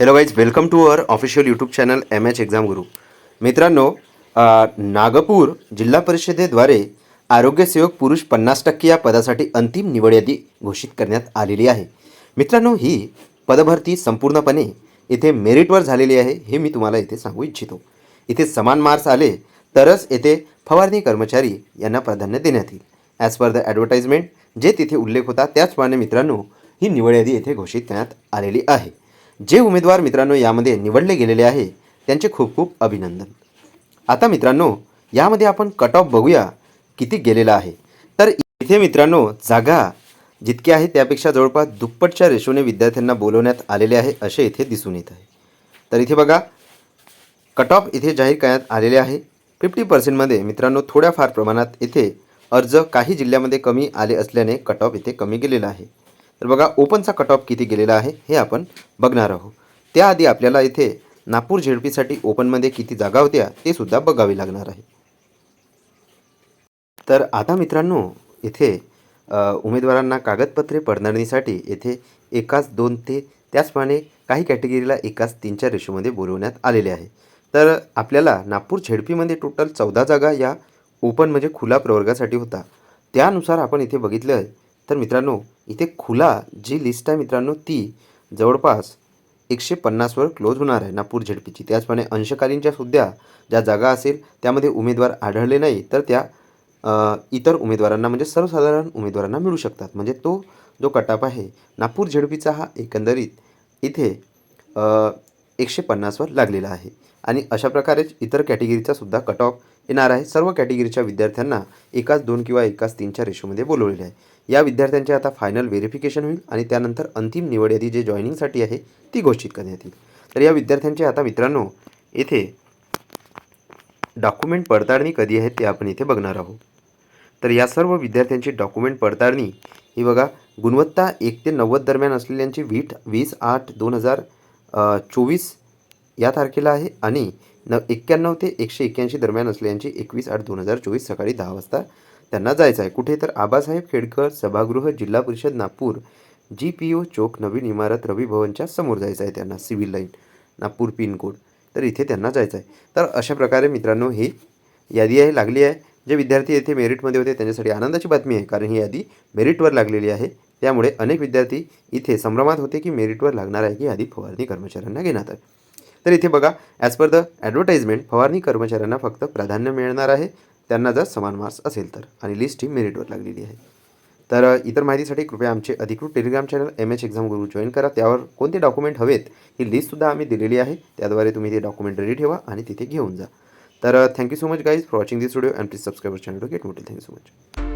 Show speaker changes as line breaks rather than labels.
Hello guys welcome to our official YouTube channel M H exam Guru मित्रांनो नागपूर जिल्हा परिषदेद्वारे आरोग्यसेवक पुरुष पन्नास टक्के या पदासाठी अंतिम निवड यादी घोषित करण्यात आलेली आहे. मित्रांनो ही पदभरती संपूर्णपणे इथे मेरिटवर झालेली आहे हे मी तुम्हाला इथे सांगू इच्छितो. इथे समान मार्क्स आले तरच येथे फवारणी कर्मचारी यांना प्राधान्य देण्यात येईल. ॲज पर द ॲडव्हर्टाइजमेंट जे तिथे उल्लेख होता त्याचप्रमाणे मित्रांनो ही निवड यादी येथे घोषित करण्यात आलेली आहे. जे उमेदवार मित्रांनो यामध्ये निवडले गेलेले आहे त्यांचे खूप खूप अभिनंदन. आता मित्रांनो यामध्ये आपण कट ऑफ बघूया किती गेलेला आहे. तर इथे मित्रांनो जागा जितकी आहे त्यापेक्षा जवळपास दुप्पटच्या रेशोने विद्यार्थ्यांना बोलवण्यात आलेले आहे असे इथे दिसून येत आहे. तर इथे बघा कट ऑफ इथे जाहीर करण्यात आलेले आहे. फिफ्टी पर्सेंटमध्ये मित्रांनो थोड्याफार प्रमाणात इथे अर्ज काही जिल्ह्यामध्ये कमी आले असल्याने कट ऑफ इथे कमी गेलेला आहे. तर बघा ओपनचा कट ऑफ किती गेलेला आहे हे आपण बघणार आहोत. त्याआधी आपल्याला इथे नागपूर झेडपीसाठी ओपनमध्ये किती जागा होत्या ते सुद्धा बघावे लागणार आहे. तर आता मित्रांनो इथे उमेदवारांना कागदपत्रे पडताळणीसाठी येथे एकाच दोन ते त्याचप्रमाणे काही कॅटेगरीला एकाच तीनच्या रेशोमध्ये बोलवण्यात आलेले आहे. तर आपल्याला नागपूर झेडपीमध्ये टोटल चौदा जागा या ओपन म्हणजे खुला प्रवर्गासाठी होता. त्यानुसार आपण इथे बघितलं तर मित्रांनो इथे खुला जी लिस्ट आहे मित्रांनो ती जवळपास एकशे पन्नासवर क्लोज होणार आहे नागपूर झेडपीची. त्याचप्रमाणे अंशकालीनच्या सुद्धा ज्या जागा असेल त्यामध्ये उमेदवार आढळले नाही तर त्या इतर उमेदवारांना म्हणजे सर्वसाधारण उमेदवारांना मिळू शकतात. म्हणजे तो जो कटाप आहे नागपूर झेडपीचा हा एकंदरीत इथे एकशे पन्नासवर लागलेला आहे. आणि अशा प्रकारेच इतर कॅटेगरीचा सुद्धा कट ऑफ येणार आहे. सर्व कॅटेगरीच्या विद्यार्थ्यांना एकाच दोन किंवा एकाच तीनच्या रेशोमध्ये बोलवलेले आहे. या विद्यार्थ्यांचे आता फायनल व्हेरिफिकेशन होईल आणि त्यानंतर अंतिम निवड यादी जे जॉईनिंगसाठी आहे ती घोषित करण्यात येईल. तर या विद्यार्थ्यांचे आता मित्रांनो येथे डॉक्युमेंट पडताळणी कधी आहे ते आपण इथे बघणार आहोत. तर या सर्व विद्यार्थ्यांची डॉक्युमेंट पडताळणी ही बघा गुणवत्ता एक ते नव्वद दरम्यान असलेल्यांची वीट वीस आठ दोन हजार चोवीस या तारखेला आहे आणि न एक्क्याण्णव ते एकशे एक्क्याऐंशी दरम्यान असल्याची एकवीस आठ दोन हजार चोवीस सकाळी दहा वाजता त्यांना जायचं आहे. कुठे? तर आबासाहेब खेडकर सभागृह जिल्हा परिषद नागपूर. जी पी ओ चौक नवीन इमारत रवी भवनच्या समोर जायचं आहे त्यांना सिव्हिल लाईन नागपूर पिनकोड तर इथे त्यांना जायचं आहे. तर अशा प्रकारे मित्रांनो ही यादी आहे लागली आहे. जे विद्यार्थी येथे मेरिटमध्ये होते त्यांच्यासाठी आनंदाची बातमी आहे कारण ही यादी मेरिटवर लागलेली आहे. त्यामुळे अनेक विद्यार्थी इथे संभ्रमात होते की मेरिटवर लागणार आहे की यादी फवारणी कर्मचाऱ्यांना घेण्यात आहे तर इथे बघा ॲज पर द ॲडव्हर्टाइजमेंट फवारणी कर्मचाऱ्यांना फक्त प्राधान्य मिळणार आहे. त्यांना जर समान मार्क्स असेल तर. आणि लिस्ट ही मेरिटवर लागलेली आहे. तर इतर माहितीसाठी कृपया आमचे अधिकृत Telegram channel M H exam Guru join करा. त्यावर कोणते डॉक्युमेंट हवेत ही लिस्टसुद्धा आम्ही दिलेली आहे. त्याद्वारे तुम्ही ते डॉक्युमेंट रेडी ठेवा आणि तिथे घेऊन जा. तर thank you so much guys for watching this video and please subscribe channel to get मोटिल thank you so much